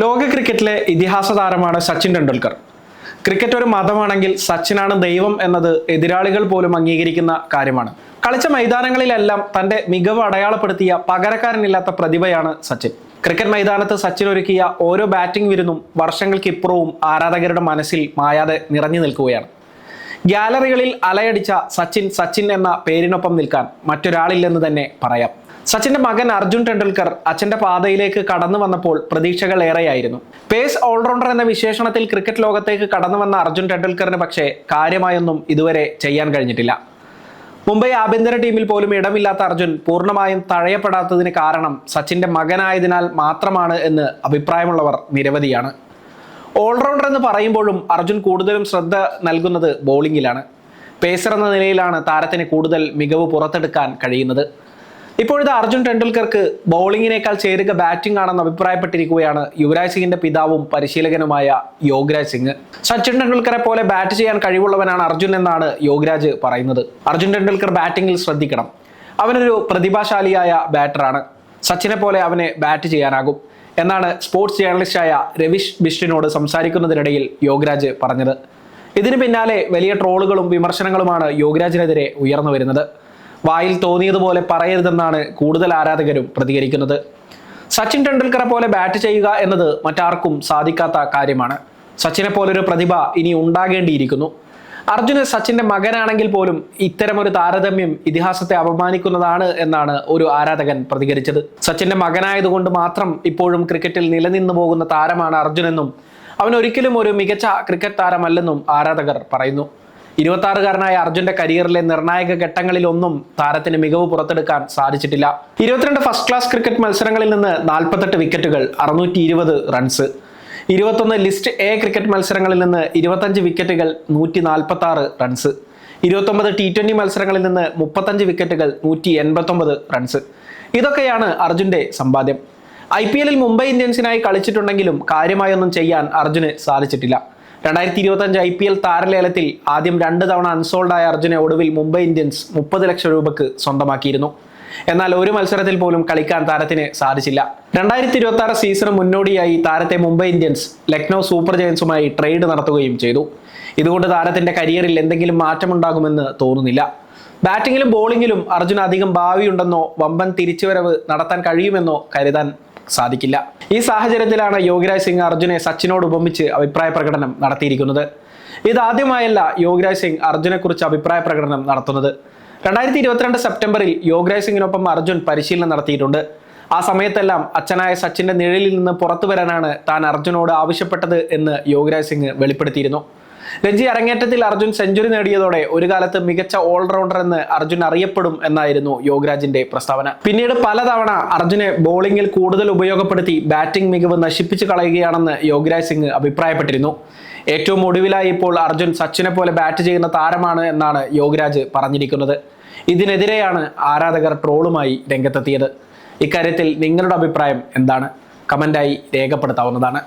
ലോക ക്രിക്കറ്റിലെ ഇതിഹാസ താരമാണ് സച്ചിൻ ടെണ്ടുൽക്കർ. ക്രിക്കറ്റ് ഒരു മതമാണെങ്കിൽ സച്ചിനാണ് ദൈവം എന്നത് എതിരാളികൾ പോലും അംഗീകരിക്കുന്ന കാര്യമാണ്. കളിച്ച മൈതാനങ്ങളിലെല്ലാം തന്റെ മികവ് അടയാളപ്പെടുത്തിയ പകരക്കാരനില്ലാത്ത പ്രതിഭയാണ് സച്ചിൻ. ക്രിക്കറ്റ് മൈതാനത്ത് സച്ചിൻ ഒരുക്കിയ ഓരോ ബാറ്റിംഗ് വിരുന്നും വർഷങ്ങൾക്കിപ്പുറവും ആരാധകരുടെ മനസ്സിൽ മായാതെ നിറഞ്ഞു നിൽക്കുകയാണ്. ഗ്യാലറികളിൽ അലയടിച്ച സച്ചിൻ സച്ചിൻ എന്ന പേരിനൊപ്പം നിൽക്കാൻ മറ്റൊരാളില്ലെന്ന് തന്നെ പറയാം. സച്ചിന്റെ മകൻ അർജുൻ ടെണ്ടുൽക്കർ അച്ഛന്റെ പാതയിലേക്ക് കടന്നു വന്നപ്പോൾ പ്രതീക്ഷകൾ ഏറെയായിരുന്നു. പേസ് ഓൾറൗണ്ടർ എന്ന വിശേഷണത്തിൽ ക്രിക്കറ്റ് ലോകത്തേക്ക് കടന്നു വന്ന അർജുൻ ടെണ്ടുൽക്കറിന് പക്ഷേ കാര്യമായൊന്നും ഇതുവരെ ചെയ്യാൻ കഴിഞ്ഞിട്ടില്ല. മുംബൈ ആഭ്യന്തര ടീമിൽ പോലും ഇടമില്ലാത്ത അർജുൻ പൂർണമായും തഴയപ്പെടാത്തതിന് കാരണം സച്ചിന്റെ മകനായതിനാൽ മാത്രമാണ് എന്ന് അഭിപ്രായമുള്ളവർ നിരവധിയാണ്. ഓൾറൗണ്ടർ എന്ന് പറയുമ്പോഴും അർജുൻ കൂടുതലും ശ്രദ്ധ നൽകുന്നത് ബോളിങ്ങിലാണ്. പേസർ എന്ന നിലയിലാണ് താരത്തിന് കൂടുതൽ മികവ് പുറത്തെടുക്കാൻ കഴിയുന്നത്. ഇപ്പോഴത്തെ അർജുൻ ടെണ്ടുൽക്കർക്ക് ബൗളിങ്ങിനേക്കാൾ ചേരുക ബാറ്റിംഗ് ആണെന്ന് അഭിപ്രായപ്പെട്ടിരിക്കുകയാണ് യുവരാജ് സിംഗിന്റെ പിതാവും പരിശീലകനുമായ യോഗരാജ് സിംഗ്. സച്ചിൻ ടെണ്ടുൽക്കറെ പോലെ ബാറ്റ് ചെയ്യാൻ കഴിവുള്ളവനാണ് അർജുൻ എന്നാണ് യോഗരാജ് പറയുന്നത്. അർജുൻ ടെണ്ടുൽക്കർ ബാറ്റിംഗിൽ ശ്രദ്ധിക്കണം. അവനൊരു പ്രതിഭാശാലിയായ ബാറ്ററാണ് സച്ചിനെ പോലെ അവനെ ബാറ്റ് ചെയ്യാനാകും. എന്നാണ് സ്പോർട്സ് ജേർണലിസ്റ്റായ രവിഷ് ബിഷ്ടിനോട് സംസാരിക്കുന്നതിനിടയിൽ യോഗരാജ് പറഞ്ഞത്. ഇതിന് പിന്നാലെ വലിയ ട്രോളുകളും വിമർശനങ്ങളുമാണ് യോഗരാജിനെതിരെ ഉയർന്നു വരുന്നത്. വായിൽ തോന്നിയതുപോലെ പറയരുതെന്നാണ് കൂടുതൽ ആരാധകരും പ്രതികരിക്കുന്നത്. സച്ചിൻ ടെണ്ടുൽക്കറെ പോലെ ബാറ്റ് ചെയ്യുക എന്നത് മറ്റാർക്കും സാധിക്കാത്ത കാര്യമാണ്. സച്ചിനെ പോലൊരു പ്രതിഭ ഇനി ഉണ്ടാകേണ്ടിയിരിക്കുന്നു. അർജുന് സച്ചിന്റെ മകനാണെങ്കിൽ പോലും ഇത്തരമൊരു താരതമ്യം ഇതിഹാസത്തെ അപമാനിക്കുന്നതാണ് എന്നാണ് ഒരു ആരാധകൻ പ്രതികരിച്ചത്. സച്ചിന്റെ മകനായതുകൊണ്ട് മാത്രം ഇപ്പോഴും ക്രിക്കറ്റിൽ നിലനിന്നു പോകുന്ന താരമാണ് അർജുനെന്നും അവൻ ഒരിക്കലും ഒരു മികച്ച ക്രിക്കറ്റ് താരമല്ലെന്നും ആരാധകർ പറയുന്നു. ഇരുപത്തി ആറുകാരനായ അർജുന്റെ കരിയറിലെ നിർണായക ഘട്ടങ്ങളിലൊന്നും താരത്തിന് മികവ് പുറത്തെടുക്കാൻ സാധിച്ചിട്ടില്ല. ഇരുപത്തിരണ്ട് ഫസ്റ്റ് ക്ലാസ് ക്രിക്കറ്റ് മത്സരങ്ങളിൽ നിന്ന് നാൽപ്പത്തെട്ട് വിക്കറ്റുകൾ അറുന്നൂറ്റി ഇരുപത് റൺസ് ഇരുപത്തൊന്ന് ലിസ്റ്റ് എ ക്രിക്കറ്റ് മത്സരങ്ങളിൽ നിന്ന് ഇരുപത്തഞ്ച് വിക്കറ്റുകൾ നൂറ്റി നാൽപ്പത്തി ആറ് റൺസ് ഇരുപത്തൊമ്പത് ടി ട്വന്റി മത്സരങ്ങളിൽ നിന്ന് മുപ്പത്തഞ്ച് വിക്കറ്റുകൾ നൂറ്റി എൺപത്തൊമ്പത് റൺസ് ഇതൊക്കെയാണ് അർജുന്റെ സമ്പാദ്യം. ഐ പി എല്ലിൽ മുംബൈ ഇന്ത്യൻസിനായി കളിച്ചിട്ടുണ്ടെങ്കിലും കാര്യമായൊന്നും ചെയ്യാൻ അർജുന് സാധിച്ചിട്ടില്ല. രണ്ടായിരത്തി ഇരുപത്തഞ്ച് ഐ പി എൽ താരലേലത്തിൽ ആദ്യം രണ്ട് തവണ അൺസോൾഡായ അർജുനെ ഒടുവിൽ മുംബൈ ഇന്ത്യൻസ് മുപ്പത് ലക്ഷം രൂപക്ക് സ്വന്തമാക്കിയിരുന്നു. എന്നാൽ ഒരു മത്സരത്തിൽ പോലും കളിക്കാൻ താരത്തിന് സാധിച്ചില്ല. രണ്ടായിരത്തി ഇരുപത്തി ആറ് സീസണ് മുന്നോടിയായി താരത്തെ മുംബൈ ഇന്ത്യൻസ് ലക്നൗ സൂപ്പർ ജയൻസുമായി ട്രേഡ് നടത്തുകയും ചെയ്തു. ഇതുകൊണ്ട് താരത്തിന്റെ കരിയറിൽ എന്തെങ്കിലും മാറ്റമുണ്ടാകുമെന്ന് തോന്നുന്നില്ല. ബാറ്റിങ്ങിലും ബോളിങ്ങിലും അർജുന അധികം ഭാവിയുണ്ടെന്നോ വമ്പൻ തിരിച്ചുവരവ് നടത്താൻ കഴിയുമെന്നോ കരുതാൻ സാധിക്കില്ല. ഈ സാഹചര്യത്തിലാണ് യോഗിരാജ് സിംഗ് അർജുനെ സച്ചിനോട് ഉപമിച്ച് അഭിപ്രായ പ്രകടനം നടത്തിയിരിക്കുന്നത്. ഇതാദ്യമായല്ല യോഗിരാജ് സിംഗ് അർജുനെ കുറിച്ച് അഭിപ്രായ പ്രകടനം നടത്തുന്നത്. രണ്ടായിരത്തി ഇരുപത്തിരണ്ട് സെപ്റ്റംബറിൽ യോഗരാജ് സിംഗിനൊപ്പം അർജുൻ പരിശീലനം നടത്തിയിട്ടുണ്ട്. ആ സമയത്തെല്ലാം അച്ഛനായ സച്ചിന്റെ നിഴലിൽ നിന്ന് പുറത്തു വരാനാണ് താൻ അർജുനോട് ആവശ്യപ്പെട്ടത് എന്ന് യോഗരാജ് സിംഗ് വെളിപ്പെടുത്തിയിരുന്നു. രഞ്ജി അരങ്ങേറ്റത്തിൽ അർജുൻ സെഞ്ചുറി നേടിയതോടെ ഒരു കാലത്ത് മികച്ച ഓൾറൗണ്ടർ എന്ന് അർജുൻ അറിയപ്പെടും എന്നായിരുന്നു യോഗരാജിന്റെ പ്രസ്താവന. പിന്നീട് പലതവണ അർജുനെ ബോളിംഗിൽ കൂടുതൽ ഉപയോഗപ്പെടുത്തി ബാറ്റിംഗ് മികവ് നശിപ്പിച്ചു കളയുകയാണെന്ന് യോഗരാജ് സിംഗ് അഭിപ്രായപ്പെട്ടിരുന്നു. ഏറ്റവും ഒടുവിലായി ഇപ്പോൾ അർജുൻ സച്ചിനെ പോലെ ബാറ്റ് ചെയ്യുന്ന താരമാണ് എന്നാണ് യോഗരാജ് പറഞ്ഞിരിക്കുന്നത്. ഇതിനെതിരെയാണ് ആരാധകർ ട്രോളുമായി രംഗത്തെത്തിയത്. ഇക്കാര്യത്തിൽ നിങ്ങളുടെ അഭിപ്രായം എന്താണ്? കമന്റായി രേഖപ്പെടുത്താവുന്നതാണ്.